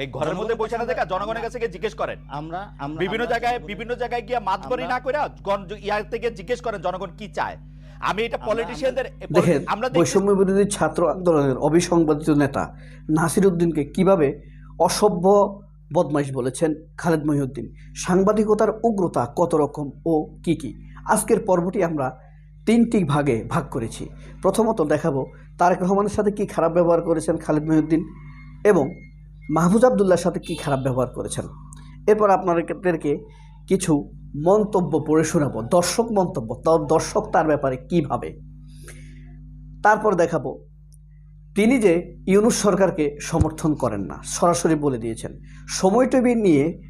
এই ঘরের মধ্যে বসে না দেখা জনগণের কাছে গিয়ে জিজ্ঞেস করেন। আমরা আমরা বিভিন্ন জায়গায় বিভিন্ন জায়গায় গিয়ে মাতবরি না করে ইয়ার থেকে জিজ্ঞেস করেন জনগণ কি চায়। আমি এটা পলিটিশিয়ানদের দেখেন আমরা বৈষম্য বিরোধী ছাত্র আন্দোলনের অবিসংবাদিত নেতা নাসির উদ্দিনকে কীভাবে অসভ্য বদমাইশ বলেছেন খালেদ মহিউদ্দিন? সাংবাদিকতার উগ্রতা কত রকম ও কি কি? আজকের পর্বটি আমরা তিনটি ভাগে ভাগ করেছি। প্রথমত দেখাবো তারেক রহমানের সাথে কি খারাপ ব্যবহার করেছেন খালেদ মহিউদ্দিন এবং মাহফুজ আবদুল্লার সাথে কি খারাপ ব্যবহার করেছেন? এরপর আপনাদেরকে কিছু মন্তব্য পড়ে শোনাবো, দর্শক মন্তব্য, ত- দর্শক তার ব্যাপারে কি ভাবে? তারপর দেখাবো, তিনি যে ইউনুস সরকারকে সমর্থন করেন না, সরাসরি বলে দিয়েছেন, সময় টেবি নিয়ে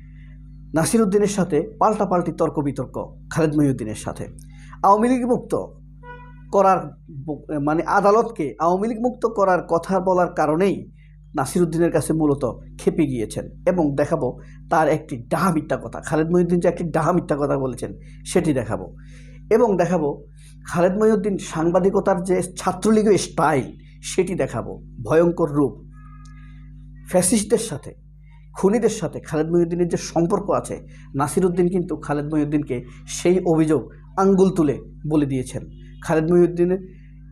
নাসির উদ্দিনের সাথে পাল্টাপাল্টি তর্ক বিতর্ক, খালেদ মহিউদ্দিনের সাথে। আওয়ামী লীগ মুক্ত করার মানে আদালতকে আওয়ামী লীগ মুক্ত করার কথা বলার কারণেই নাসির উদ্দিনের কাছে মূলত খেপে গিয়েছেন এবং দেখাবো তার একটি ডাহা মিথ্যা কথা। খালেদ মহিউদ্দিন যে একটি ডাহা মিথ্যা কথা বলেছেন, সেটি দেখাবো। এবং দেখাবো খালেদ মহিউদ্দিন সাংবাদিকতার যে ছাত্রলীগের স্টাইল সেটি দেখাবো। ভয়ঙ্কর রূপ। ফ্যাসিস্টদের সাথে, খুনিদের সাথে খালেদ মহিউদ্দিনের যে সম্পর্ক আছে নাসির উদ্দিন কিন্তু খালেদ মহিউদ্দিনকে সেই অভিযোগ আঙ্গুল তুলে বলে দিয়েছেন। খালেদ মহিউদ্দিনের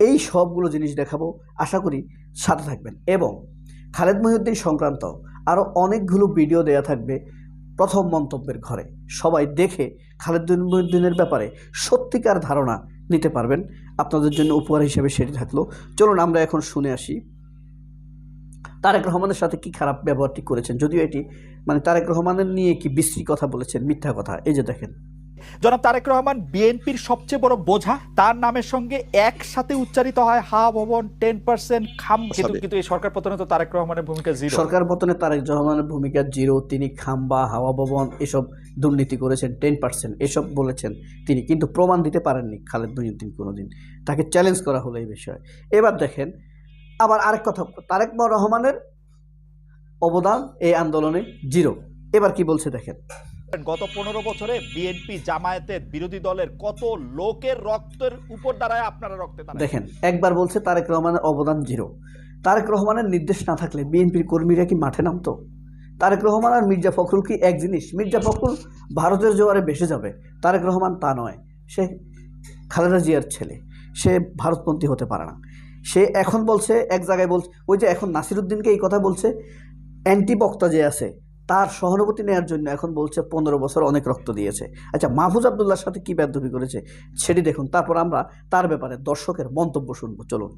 এই সবগুলো জিনিস দেখাবো, আশা করি সাথে থাকবেন। এবং খালেদ মহিউদ্দিন সংক্রান্ত আরও অনেকগুলো ভিডিও দেয়া থাকবে প্রথম মন্তব্যের ঘরে। সবাই দেখে খালেদ মহিউদ্দিনের ব্যাপারে সত্যিকার ধারণা নিতে পারবেন। আপনাদের জন্য উপহার হিসেবে সেটি থাকল। চলুন আমরা এখন শুনে আসি তারেক রহমানের সাথে কি খারাপ ব্যবহারটি করেছেন। যদিও এটি মানে তারেক রহমানের নিয়ে কি বিশ্রী কথা বলেছেন, মিথ্যা কথা, এই যে দেখেন। জনাব তারেক রহমান বিএনপির সবচেয়ে বড় বোঝা তার নামের সঙ্গে একসাথে উচ্চারিত হয় হা ভবন টেন পার্সেন্ট খাম কিন্তু কিন্তু এই সরকার পতনে তো তারেক রহমানের ভূমিকা জিরো সরকার পতনে তারেক রহমানের ভূমিকা জিরো তিনি খাম্বা হাওয়া ভবন এসব দুর্নীতি করেছেন টেন পার্সেন্ট এসব বলেছেন তিনি কিন্তু প্রমাণ দিতে পারেননি খালেদ মহিউদ্দিন কোনোদিন। তাকে চ্যালেঞ্জ করা হলো এই বিষয়ে। এবার দেখেন আবার আরেক কথা তারেক রহমানের অবদান এই আন্দোলনে জিরো এবার কি বলছে দেখেন গত পনেরো বছরে বিএনপি জামায়াতের বিরোধী দলের কত লোকের রক্তের উপর দাঁড়ায় আপনারা রক্তে দেখেন, একবার বলছে তারেক রহমানের অবদান জিরো। তারেক রহমানের নির্দেশ না থাকলে বিএনপির কর্মীরা কি মাঠে নামতো? তারেক রহমান আর মির্জা ফখরুল কি এক জিনিস? মির্জা ফখরুল ভারতের জোয়ারে বেসে যাবে। তারেক রহমান তা নয়। সে খালেদা জিয়ার ছেলে। সে ভারতপন্থী হতে পারে না। সে এখন বলছে, এক জায়গায় বলছে, ওই যে এখন নাসিরুদ্দিনকে এই কথা বলছে, অ্যান্টি বক্তা যে আছে তার সহানুভূতি নেওয়ার জন্য এখন বলছে পনেরো বছর অনেক রক্ত দিয়েছে। আচ্ছা মাহফুজ আবদুল্লার সাথে কী ব্যাধবি করেছে? সেটি দেখুন তারপর আমরা তার ব্যাপারে দর্শকের মন্তব্য শুনব। চলুন।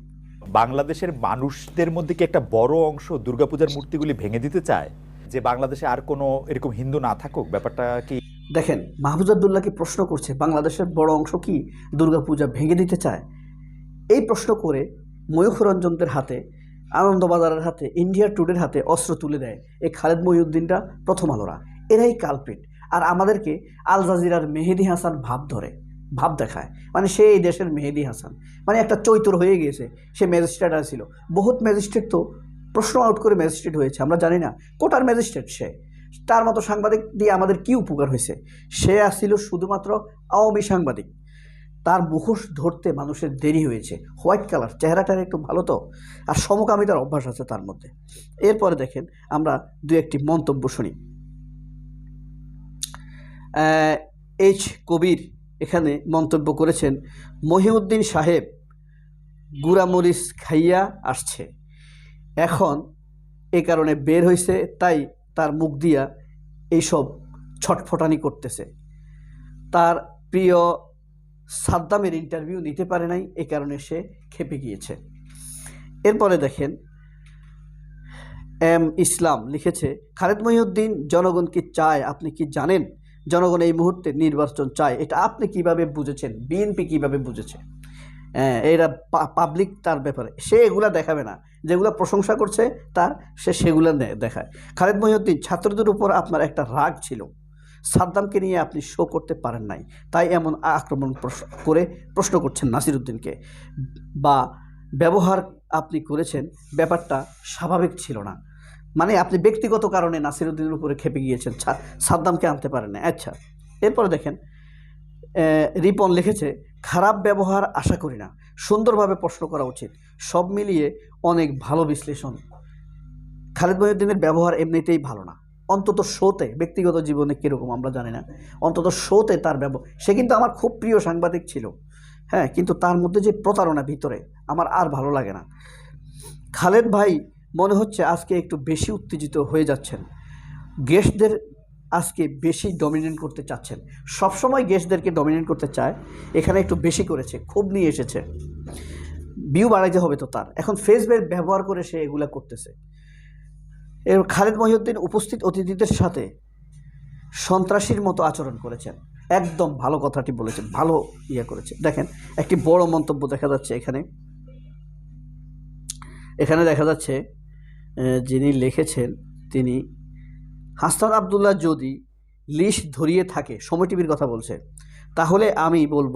বাংলাদেশের মানুষদের মধ্যে কি একটা বড় অংশ দুর্গাপূজার মূর্তিগুলি ভেঙে দিতে চায়? যে বাংলাদেশে আর কোনো এরকম হিন্দু না থাকুক ব্যাপারটা কি? দেখেন মাহফুজ আবদুল্লাহকে প্রশ্ন করছে বাংলাদেশের বড় অংশ কি দুর্গাপূজা ভেঙে দিতে চায়? এই প্রশ্ন করে ময়ূখ রঞ্জনদের হাতে আনন্দবাজারের হাতে ইন্ডিয়া টুডের হাতে অস্ত্র তুলে দেয় এই খালেদ মহিউদ্দিনটা প্রথম আলোরা। এরাই কালপিট আর আমাদেরকে আল জাজিরার মেহেদি হাসান ভাব ধরে, ভাব দেখায়। মানে সে এই দেশের মেহেদি হাসান। মানে একটা চৈতর হয়ে গিয়েছে, সে ম্যাজিস্ট্রেট ছিল। বহুত ম্যাজিস্ট্রেট তো প্রশ্ন আউট করে ম্যাজিস্ট্রেট হয়েছে, আমরা জানি না। কোটার ম্যাজিস্ট্রেট সে। তার মতো সাংবাদিক দিয়ে আমাদের কি উপকার হয়েছে? সে আসছিল শুধুমাত্র আওয়ামী সাংবাদিক। তার মুখোশ ধরতে মানুষের দেরি হয়েছে। হোয়াইট কালার চেহারাটার একটু ভালো তো? আর সমকামিতার অভ্যাস আছে তার মধ্যে। এরপরে দেখেন আমরা দু একটি মন্তব্য শুনি। এইচ কবির এখানে মন্তব্য করেছেন, মহিউদ্দিন সাহেব গুড়ামরিচ খাইয়া আসছে। এখন এ কারণে বের হয়েছে তাই তার মুখ দিয়া এইসব ছটফটানি করতেছে। তার প্রিয় সাদ্দামের ইন্টারভিউ নিতে পারে নাই, এ কারণে সে খেপে গিয়েছে। এরপরে দেখেন, এম ইসলাম লিখেছে, খালেদ মহিউদ্দিন, জনগণ কি চায়, আপনি কি জানেন? জনগণ এই মুহূর্তে নির্বাচন চায়, এটা আপনি কীভাবে বুঝেছেন? বিএনপি কীভাবে বুঝেছে? এরা পাবলিক তার ব্যাপারে, সে এগুলা দেখাবে না। যেগুলো প্রশংসা করছে, তার সে সেগুলো দেখায়। খালেদ মহিউদ্দিন, ছাত্রদের উপর আপনার একটা রাগ ছিল। সাদ্দামকে নিয়ে আপনি শো করতে পারেন নাই। তাই এমন আক্রমণ করে প্রশ্ন করছেন নাসিরুদ্দিনকে। বা ব্যবহার আপনি করেছেন, ব্যাপারটা স্বাভাবিক ছিল না। মানে আপনি ব্যক্তিগত কারণে নাসিরুদ্দিনের উপরে খেপে গিয়েছেন সাদ্দামকে আনতে পারেন না আচ্ছা এরপরে দেখেন রিপন লিখেছে, খারাপ ব্যবহার আশা করি না। সুন্দরভাবে প্রশ্ন করা উচিত। সব মিলিয়ে অনেক ভালো বিশ্লেষণ। খালেদ মহিউদ্দিনের ব্যবহার এমনিতেই ভালো না। অন্তত শোতে, ব্যক্তিগত জীবনে কীরকম আমরা জানি না, অন্তত শোতে তার ব্যবহার সে কিন্তু আমার খুব প্রিয় সাংবাদিক ছিল। হ্যাঁ কিন্তু তার মধ্যে যে প্রতারণা ভিতরে আমার আর ভালো লাগে না। খালেদ ভাই, মনে হচ্ছে আজকে একটু বেশি উত্তেজিত হয়ে যাচ্ছেন। গেস্টদের আজকে বেশি ডমিনেট করতে চাচ্ছেন। সবসময় গেস্টদেরকে ডমিনেট করতে চায়, এখানে একটু বেশি করেছে, খুব নিয়ে এসেছে। ভিউ বাড়াইতে হবে তো তার। এখন ফেসবুক ব্যবহার করে সে এগুলা করতেছে। এর খালেদ মহিউদ্দিন উপস্থিত অতিথিদের সাথে সন্ত্রাসীর মতো আচরণ করেছেন। একদম ভালো কথাটি বলেছেন, ভালো ইয়ে করেছে দেখেন, একটি বড় মন্তব্য দেখা যাচ্ছে এখানে। এখানে দেখা যাচ্ছে যিনি লিখেছেন, তিনি হাসান আবদুল্লাহ যদি লিশ ধরিয়ে থাকে, সময় টিভির কথা বলছে, তাহলে আমি বলব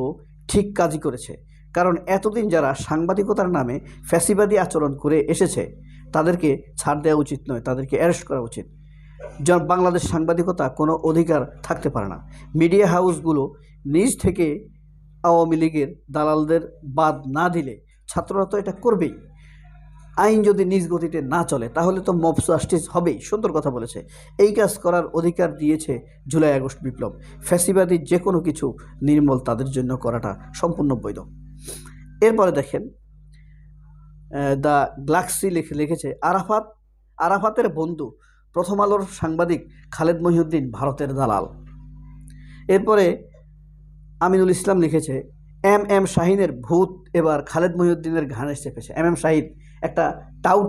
ঠিক কাজই করেছে। কারণ এতদিন যারা সাংবাদিকতার নামে ফ্যাসিবাদী আচরণ করে এসেছে তাদেরকে ছাড় দেওয়া উচিত নয়, তাদেরকে অ্যারেস্ট করা উচিত। যেমন বাংলাদেশ সাংবাদিকতা কোনো অধিকার থাকতে পারে না। মিডিয়া হাউসগুলো নিজ থেকে আওয়ামী লীগের দালালদের বাদ না দিলে ছাত্ররা তো এটা করবেই। আইন যদি নিজ গতিতে না চলে, তাহলে তো মব জাস্টিস হবেই, সুন্দর কথা বলেছে। এই কাজ করার অধিকার দিয়েছে জুলাই আগস্ট বিপ্লব। ফ্যাসিবাদী যে কোনো কিছু নির্মল তাদের জন্য করাটা সম্পূর্ণ বৈধ। এরপরে দেখেন দ্য গ্লাক্সি লিখে লিখেছে আরাফাত, আরাফাতের বন্ধু, প্রথম আলোর সাংবাদিক খালেদ মহিউদ্দিন, ভারতের দালাল। এরপরে আমিনুল ইসলাম লিখেছে, এম এম শাহিনের ভূত এবার খালেদ মহিউদ্দিনের ঘাড়ে চেপেছে। এম এম শাহিন একটা টাউট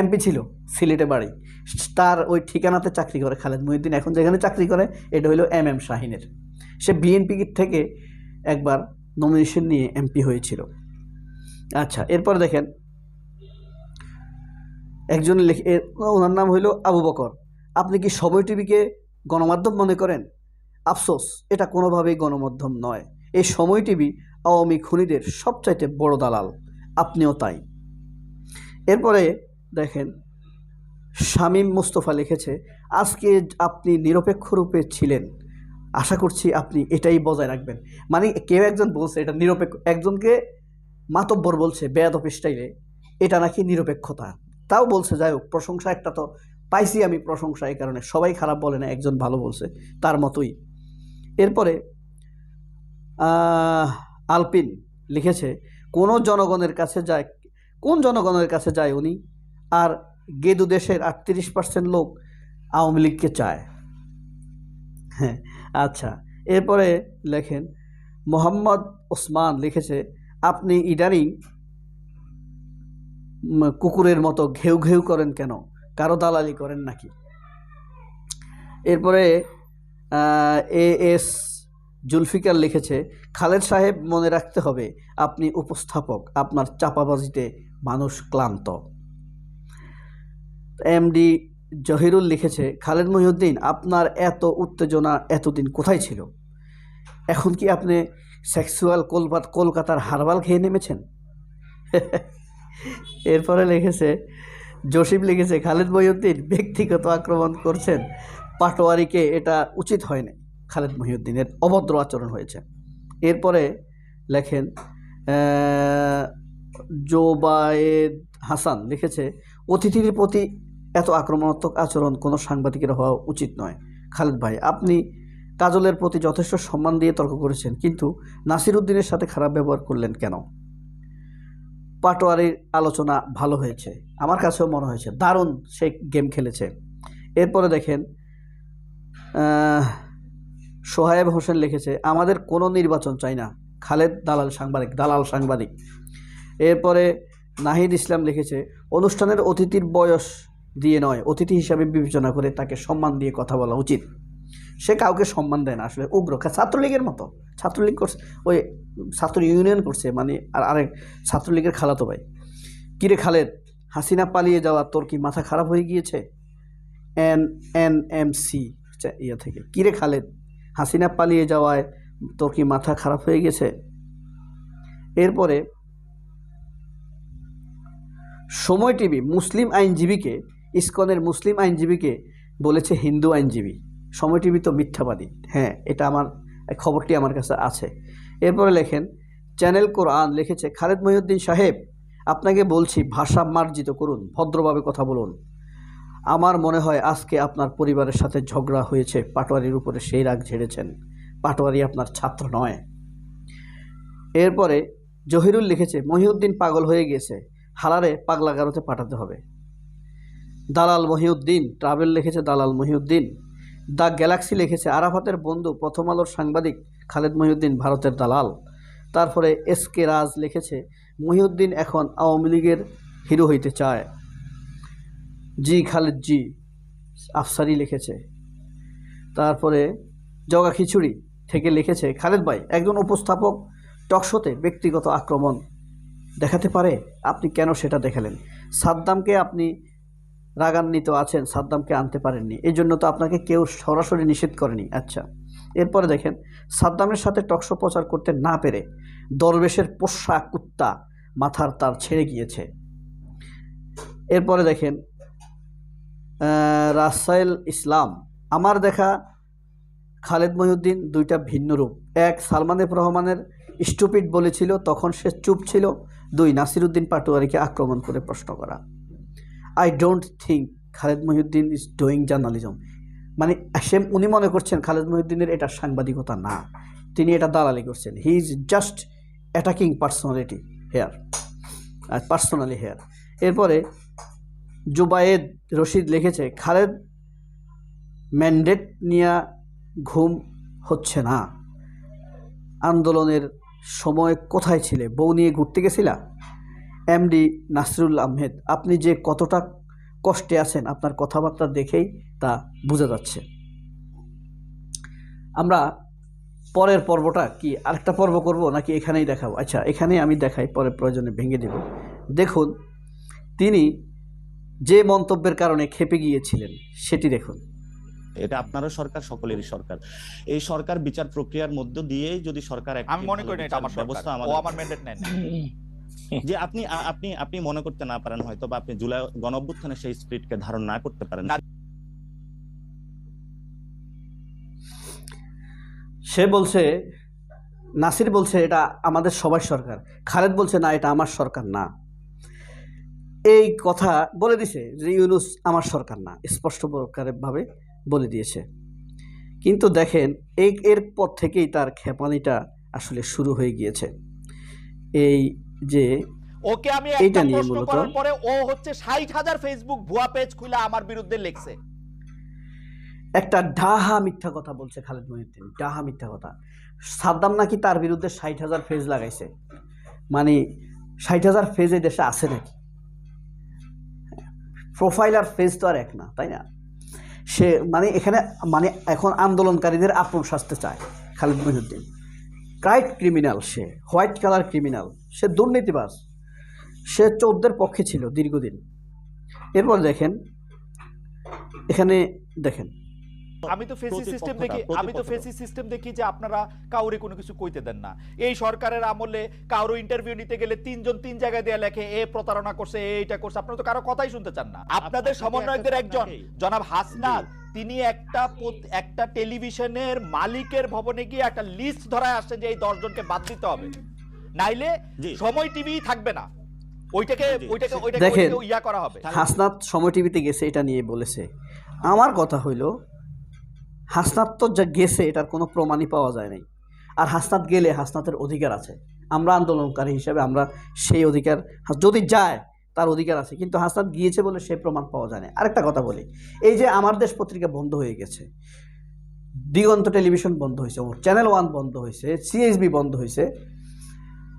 এমপি ছিল, সিলেটে বাড়ি। তার ওই ঠিকানাতে চাকরি করে খালেদ মহিউদ্দিন। এখন যেখানে চাকরি করে, এটা হলো এম এম শাহিনের। সে বিএনপি থেকে একবার নমিনেশন নিয়ে এমপি হয়েছিল। আচ্ছা এরপর দেখেন একজন লিখে ওনার নাম হইল আবু বকর। আপনি কি সময় টিভিকে গণমাধ্যম মনে করেন? আফসোস, এটা কোনোভাবেই গণমাধ্যম নয়। এই সময় টিভি আওয়ামী খুনিদের সবচাইতে বড় দালাল। আপনিও তাই। এরপরে দেখেন, শামীম মুস্তফা লিখেছে, আজকে আপনি নিরপেক্ষ রূপে ছিলেন। আশা করছি আপনি এটাই বজায় রাখবেন। মানে কেউ একজন বলছে, এটা নিরপেক্ষ একজনকে মাতব্বর বলছে, বেয়াদব স্টাইলে। এটা নাকি নিরপেক্ষতা? তাও বলছে, যাই হোক, প্রশংসা একটা তো পাইছি আমি প্রশংসা এই কারণে। সবাই খারাপ বলে না, একজন ভালো বলছে, তার মতোই। এরপরে আলপিন লিখেছে, কোন জনগণের কাছে যায়, কোন জনগণের কাছে যায় উনি? আর গেদু দেশের আটত্রিশ পার্সেন্ট লোক আওয়ামী লীগকে চায়। হ্যাঁ আচ্ছা। এরপরে লেখেন, মোহাম্মদ ওসমান লিখেছে, আপনি ইদানিং কুকুরের মতো ঘেউ ঘেউ করেন কেন? কারও দালালি করেন নাকি? এরপরে এ এস জুলফিকার লিখেছে, খালেদ সাহেব, মনে রাখতে হবে, আপনি উপস্থাপক, আপনার চাপাবাজিতে মানুষ ক্লান্ত। এমডি জহিরুল লিখেছে, খালেদ মহিউদ্দিন, আপনার এত উত্তেজনা এতদিন কোথায় ছিল? এখন কি আপনি সেক্সুয়াল কলকাতা কলকাতার হারবাল খেয়ে নেমেছেন? এরপরে লিখেছে জসিম লিখেছে, খালেদ মহিউদ্দিন ব্যক্তিগত আক্রমণ করছেন। পাটোয়ারিকে এটা উচিত হয়নি। খালেদ মহিউদ্দিনের অভদ্র আচরণ হয়েছে। এরপরে লেখেন জোবায়েদ হাসান লিখেছে, অতিথির প্রতি এত আক্রমণাত্মক আচরণ কোনো সাংবাদিকের হওয়া উচিত নয়। খালেদ ভাই, আপনি কাজলের প্রতি যথেষ্ট সম্মান দিয়ে তর্ক করেছেন, কিন্তু নাসির উদ্দিনের সাথে খারাপ ব্যবহার করলেন কেন? পাটোয়ারির আলোচনা ভালো হয়েছে। আমার কাছেও মনে হয়েছে। দারুণ সে গেম খেলেছে। এরপরে দেখেন সোহায়েব হোসেন লিখেছে, আমাদের কোনো নির্বাচন চাই না। খালেদ দালাল সাংবাদিক দালাল সাংবাদিক। এরপরে নাহিদ ইসলাম লিখেছে, অনুষ্ঠানের অতিথির বয়স দিয়ে নয়, অতিথি হিসাবে বিবেচনা করে তাকে সম্মান দিয়ে কথা বলা উচিত। সে কাউকে সম্মান দেয় না। আসলে উগ্র ছাত্রলীগের মতো। ছাত্রলীগ করছে, ওই ছাত্র ইউনিয়ন করছে মানে আর আরেক ছাত্রলীগের খালাতো ভাই। কিরে খালেদ, হাসিনা পালিয়ে যাওয়া তোর কি মাথা খারাপ হয়ে গিয়েছে? এন এন এম সি ইয়ে থেকে। কিরে খালেদ, হাসিনা পালিয়ে যাওয়ায় তোর কি মাথা খারাপ হয়ে গেছে? এরপরে সময় টিভি, মুসলিম আইনজীবীকে, ইসকনের মুসলিম আইনজীবীকে বলেছে হিন্দু আইনজীবী। সময় টিভি তো মিথ্যাবাদী। হ্যাঁ এটা আমার খবরটি আমার কাছে আছে। এরপরে লেখেন, চ্যানেল কোরআন লিখেছে খালেদ মহিউদ্দিন সাহেব, আপনাকে বলছি ভাষা মার্জিত করুন, ভদ্রভাবে কথা বলুন। আমার মনে হয় আজকে আপনার পরিবারের সাথে ঝগড়া হয়েছে, পাটোয়ারির উপরে সেই রাগ ঝেড়েছেন। পাটোয়ারি আপনার ছাত্র নয়। এরপরে জহিরুল লিখেছে, মহিউদ্দিন পাগল হয়ে গিয়েছে হালারে পাগলাগারোতে পাঠাতে হবে। দালাল মহিউদ্দিন, ট্রাভেল লিখেছে দালাল মহিউদ্দিন। দ্য গ্যালাক্সি লিখেছে আরাফাতের বন্ধু, প্রথম আলোর সাংবাদিক খালেদ মহিউদ্দিন, ভারতের দালাল। তারপরে এস কে রাজ লিখেছে, মহিউদ্দিন এখন আওয়ামী লীগের হিরো হইতে চায়। জি খালেদ জি, আফসারি লিখেছে। তারপরে জগা খিচুড়ি থেকে লিখেছে, খালেদ ভাই, একজন উপস্থাপক টকশোতে ব্যক্তিগত আক্রমণ দেখাতে পারে? আপনি কেন সেটা দেখালেন? সাদ্দামকে আপনি রাগান্বিত আছেন, সাদ্দামকে আনতে পারেননি। এই জন্য তো আপনাকে কেউ সরাসরি নিষেধ করেনি। আচ্ছা এরপরে দেখেন, সাদ্দামের সাথে টকশো প্রচার করতে না পেরে দরবেশের পোষা কুত্তা মাথার তার ছেড়ে গিয়েছে। এরপরে দেখেন রাসাইল ইসলাম, আমার দেখা খালেদ মহিউদ্দিন দুইটা ভিন্ন রূপ। এক সালমান এফ রহমানের স্টুপিড বলেছিল, তখন সে চুপ ছিল। দুই, নাসিরুদ্দিন পাটোয়ারিকে আক্রমণ করে প্রশ্ন করা। I don't think Khaled Mohiuddin is doing journalism মানে সে উনি মনে করছেন খালেদ মহিউদ্দিনের এটা সাংবাদিকতা না। তিনি এটা দালালি করছেন। He is just attacking personality here personally here এরপরে জুবায়েদ রশিদ লিখেছে খালেদ ম্যান্ডেট নিয়ে ঘুম হচ্ছে না। আন্দোলনের সময় কোথায় ছিলে? বউ নিয়ে ঘুরতে গেছিলা? এমডি নাসরুল আহমেদ আপনি যে কতটা কষ্টে আছেন আপনার কথাবার্তা দেখেই তা বোঝা যাচ্ছে। আমরা পরের পর্বটা কি আরেকটা পর্ব করব নাকি এখানেই দেখাবো? আচ্ছা এখানেই আমি দেখাই পরে প্রয়োজনে ভেঙে দেব। দেখুন তিনি যে মন্তব্যের কারণে খেপে গিয়েছিলেন সেটি দেখুন। এটা আপনারও সরকার সকলেরই সরকার। এই সরকার বিচার প্রক্রিয়ার মধ্য দিয়েই যদি সরকার আমি মনে করি না এটা আমার ব্যবস্থা আমার ম্যান্ডেট নেন না। যে আপনি আপনি আপনি মনে করতে না পারেন হয়তো বা আপনি জুলাই গণ অভ্যুত্থানের সেই স্পিরিটকে ধারণ না করতে পারেন। সে বলছে, নাসির বলছে, এটা আমাদের সবার সরকার। খালেদ বলছে, না, এটা আমার সরকার না। এই কথা বলে দিছে যে ইউনুস আমার সরকার না, স্পষ্ট প্রকারভাবে বলে দিয়েছে। কিন্তু দেখেন, এই, এর পর থেকেই তার খেপানিটা আসলে শুরু হয়ে গিয়েছে। এই যে ওকে আমি একটা প্রশ্ন। করার পরে ও হচ্ছে ষাট হাজার ফেসবুক ভুয়া পেজ খুলে আমার বিরুদ্ধে লিখছে। একটা ডাহা মিথ্যা কথা বলছে খালেদ মহিউদ্দিন ডাহা মিথ্যা কথা। সাদ্দাম নাকি তার বিরুদ্ধে ষাট হাজার ফেজ লাগাইছে। মানে ষাট হাজার ফেজ এই দেশে আছে নাকি? প্রোফাইল আর ফেজ তো আর এক না তাই না? সে মানে এখানে মানে এখন আন্দোলনকারীদের আপন শাস্তে চায় খালেদ মহিউদ্দিন। ক্রাইট ক্রিমিনাল সে হোয়াইট কালার ক্রিমিনাল সে দুর্নীতিবাস সে চৌদ্দের পক্ষে ছিল দীর্ঘদিন। এরপর দেখেন, এখানে দেখেন আমি তো ফেসি সিস্টেম দেখি আমি তো ফেসি সিস্টেম দেখি যে আপনারা কাউরে কোনো কিছু কইতে দেন না। এই সরকারের আমলে কারও ইন্টারভিউ নিতে গেলে তিনজন তিন জায়গায় দেয়া লেখে এ প্রতারণা করছে এইটা করছে। আপনারা তো কারও কথাই শুনতে চান না। আপনাদের সমন্বয়কদের একজন জনাব হাসনাত তিনি একটা একটা টেলিভিশনের মালিকের ভবনে গিয়ে একটা লিস্ট ধরায় আসছেন যে এই দশজনকে বাদ দিতে হবে। নাইলে সময় টিভি থাকবে না। ওইটাকে ওইটাকে ওইটাকে ইয়া করা হবে। হাসনাত সময় টিভিতে গেছে এটা নিয়ে বলেছে। আমার কথা হইল হাসনাত তো যা গেছে, এটার কোনো প্রমাণই পাওয়া যায় নাই। আর হাসনাত গেলে হাসনাতের অধিকার আছে। আমরা আন্দোলনকারী হিসাবে আমরা সেই অধিকার, যদি যায়, তার অধিকার আছে। কিন্তু হাসনাত গিয়েছে বলে সেই প্রমাণ পাওয়া যায় না আরেকটা কথা বলি, এই যে আমার দেশ পত্রিকা বন্ধ হয়ে গেছে, দিগন্ত টেলিভিশন বন্ধ হয়েছে চ্যানেল ওয়ান বন্ধ হয়েছে, সিএসবি বন্ধ হয়েছে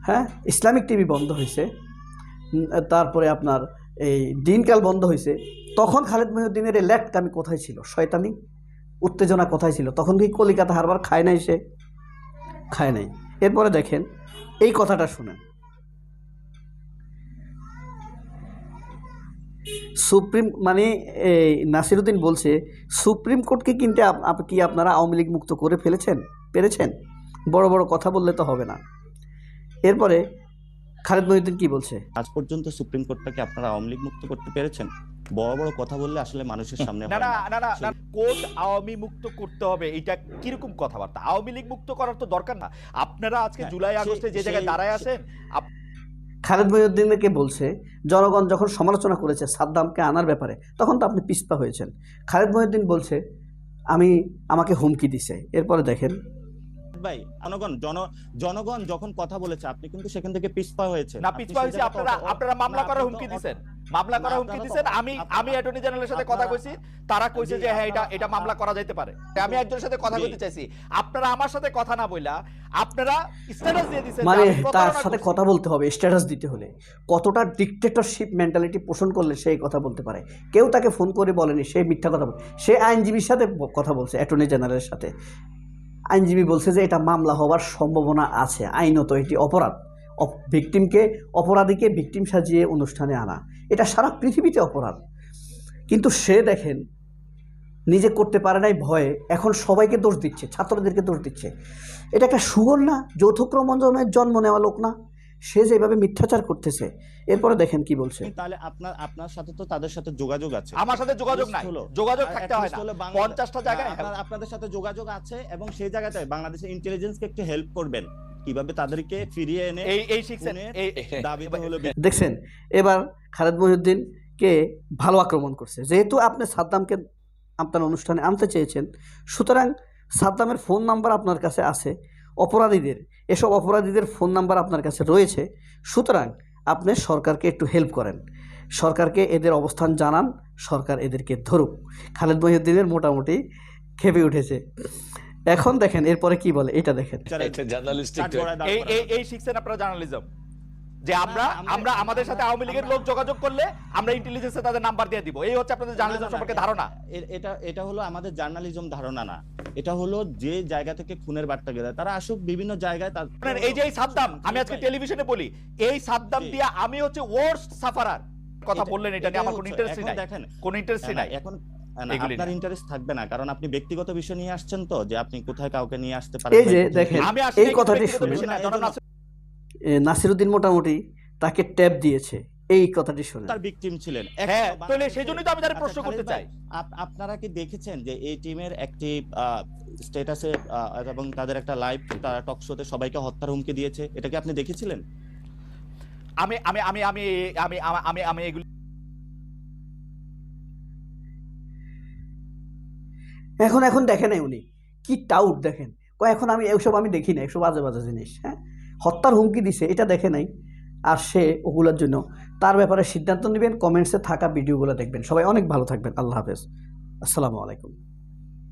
হ্যাঁ ইসলামিক টিভি বন্ধ হয়েছে তারপরে আপনার এই দিনকাল বন্ধ হয়েছে, তখন খালেদ মহিউদ্দিনের এই ল্যাট আমি কোথায় ছিল? শয়তানি? উত্তেজনা কোথায় ছিল? তখন কি কলিকাতা হারবার খায় নাই সে? খায় নাই। এরপরে দেখেন, এই কথাটা শুনেন। সুপ্রিম মানে এই নাসিরুদ্দিন বলছে, সুপ্রিম কোর্টকে কিনতে কি আপনারা আওয়ামী লীগ মুক্ত করে ফেলেছেন? পেরেছেন? বড় বড় কথা বললে তো হবে না। এরপরে খালেদ মহিউদ্দিন কি বলছে? আজ পর্যন্ত সুপ্রিম কোর্টটাকে আপনারা আওয়ামী লীগ মুক্ত করতে পেরেছেন। বড় বড় কথা বললে আসলে মানুষের সামনে না না না। কোর্ট আওয়ামী মুক্ত করতে হবে এটা কীরকম কথাবার্তা? আওয়ামী লীগ মুক্ত করার তো দরকার না। আপনারা আজকে হ্যাঁ, জুলাই আগস্টে যে জায়গায় দাঁড়ায় আছেন খালেদ মহিউদ্দিনকে বলছে? জনগণ যখন সমালোচনা করেছে সাদ্দামকে আনার ব্যাপারে তখন তো আপনি পিস্পা হয়েছেন। খালেদ মহিউদ্দিন বলছে আমি আমাকে হুমকি দিছে। এরপরে দেখেন ভাই জনগণ জন জনগণ যখন কথা বলেছে আপনি কিন্তু সেখান থেকে পিছপা হয়েছে না পিছপা হয়েছে আপনারা আপনারা মামলা করার হুমকি দিছেন। মামলা করার হুমকি দিছেন। আমি আমি অ্যাটর্নি জেনারেলের সাথে কথা কইছি তারা কইছে যে হ্যাঁ এটা এটা মামলা করা যাইতে পারে। আমি একজনের সাথে কথা। বলতে চাইছি। আপনারা আমার সাথে কথা না বইলা আপনারা স্ট্যাটাস দিয়ে দিছেন যে মানে তার সাথে কথা বলতে হবে স্ট্যাটাস দিতে হলে। কতটা ডিকটেটরশিপ মেন্টালিটি পোষণ করলে সেই কথা বলতে পারে? কেউ তাকে ফোন করে বলেনি সে মিথ্যা কথা বলে সে আইনজীবীর সাথে কথা বলছে অ্যাটর্নি জেনারেলের সাথে। আইনজীবী বলছে যে এটা মামলা হওয়ার সম্ভাবনা আছে। আইনত এটি অপরাধ। ভিকটিমকে, অপরাধীকে ভিকটিম সাজিয়ে অনুষ্ঠানে আনা। এটা সারা পৃথিবীতে অপরাধ। কিন্তু সে দেখেন, নিজে করতে পারে নাই, ভয়ে। এখন সবাইকে দোষ দিচ্ছে, ছাত্রদেরকে দোষ দিচ্ছে। এটা একটা সুগর না? ক্রমজনের জন্ম নেওয়া লোক না? সে যেভাবে মিথ্যাচার করতেছে এরপরে দেখেন কি বলছে। তাহলে আপনার আপনার সাথে তো তাদের সাথে যোগাযোগ আছে। আমার সাথে যোগাযোগ নাই। যোগাযোগ থাকতে হয় না। হলো বাংলা- পঞ্চাশটা জায়গায় আপনার- আপনাদের সাথে যোগাযোগ আছে এবং সেই জায়গাতে বাংলাদেশের ইন্টেলিজেন্সকে একটু হেল্প করবেন। কীভাবে তাদেরকে ফিরিয়ে এনে এই এই শিখছেন। দাবিতে হলো দেখছেন এবার খালেদ মহিউদ্দিনকে ভালো আক্রমণ করছে। যেহেতু আপনি সাদ্দামকে আপনার অনুষ্ঠানে আনতে চেয়েছেন সুতরাং সাদ্দামের ফোন নাম্বার আপনার কাছে আছে অপরাধীদের। এসব অপরাধীদের ফোন নাম্বার আপনার কাছে রয়েছে। সুতরাং আপনি সরকারকে একটু হেল্প করেন। সরকারকে এদের অবস্থান জানান সরকার এদেরকে ধরুক। খালেদ মহিউদ্দিনের মোটামুটি খেপে উঠেছে। এখন দেখেন এরপরে কি বলে? এটা দেখেন। এই এই এই শিখছেন আপনারা জার্নালিজম যে আমরা আমরা- আমাদের সাথে আওয়ামী লীগের লোক যোগাযোগ করলে আমরা ইন্টেলিজেন্সে তাদের নাম্বার দিয়ে দিব। এই হচ্ছে আপনাদের জার্নালিজম সম্পর্কে ধারণা। এটা এটা হলো আমাদের জার্নালিজম ধারণা না। এটা হলো যে জায়গা থেকে খুনের বার্তা গেলে তারা আসুক বিভিন্ন জায়গায় এই যে এই সাদ্দাম আমি আজকে টেলিভিশনে বলি এই সাদ্দাম। দিয়া আমি হচ্ছে ওয়ার্স্ট সাফারার কথা বললেন এটা নিয়ে আমার কোনো হচ্ছে, ইন্টারেস্টই নাই। দেখেন কোনো ইন্টারেস্টই না, নাই। এখন আপনার ইন্টারেস্ট থাকবে না কারণ আপনি ব্যক্তিগত বিষয় নিয়ে আসছেন তো যে আপনি কোথায় কাউকে নিয়ে আসতে পারেন। এই যে দেখেন, আমি এই কথাটি ব্যক্তিগত শুনে- বিষয় না, জনাব নাসির এ, নাসিরুদ্দিন মোটামুটি তাকে ট্যাপ দিয়েছে। এই কথাটি শুনে তার ভিকটিম ছিলেন। হ্যাঁ তাহলে সেই জন্যই তো আমি তাদের আচ্ছা, প্রশ্ন করতে চাই। আপনারা কি দেখেছেন যে এই টিমের একটি স্ট্যাটাসে এবং তাদের একটা লাইভ তারা টক শোতে সবাইকে হত্যার হুমকি দিয়েছে এটা কি আপনি দেখেছিলেন? আমি আমি আমি আমি আমি আমি- আমি এগুলি এখন এখন দেখেন নাই উনি। কি টাউট দেখেন। কয় এখন আমি এসব আমি দেখি না এসব বাজে বাজে জিনিস হ্যাঁ? হত্যার হুমকি দিছে এটা দেখে নাই। আর সে ওগুলোর জন্য তার ব্যাপারে সিদ্ধান্ত নেবেন কমেন্টসে থাকা ভিডিওগুলো দেখবেন। সবাই অনেক ভালো থাকবেন। আল্লাহ হাফেজ। আসসালামু আলাইকুম।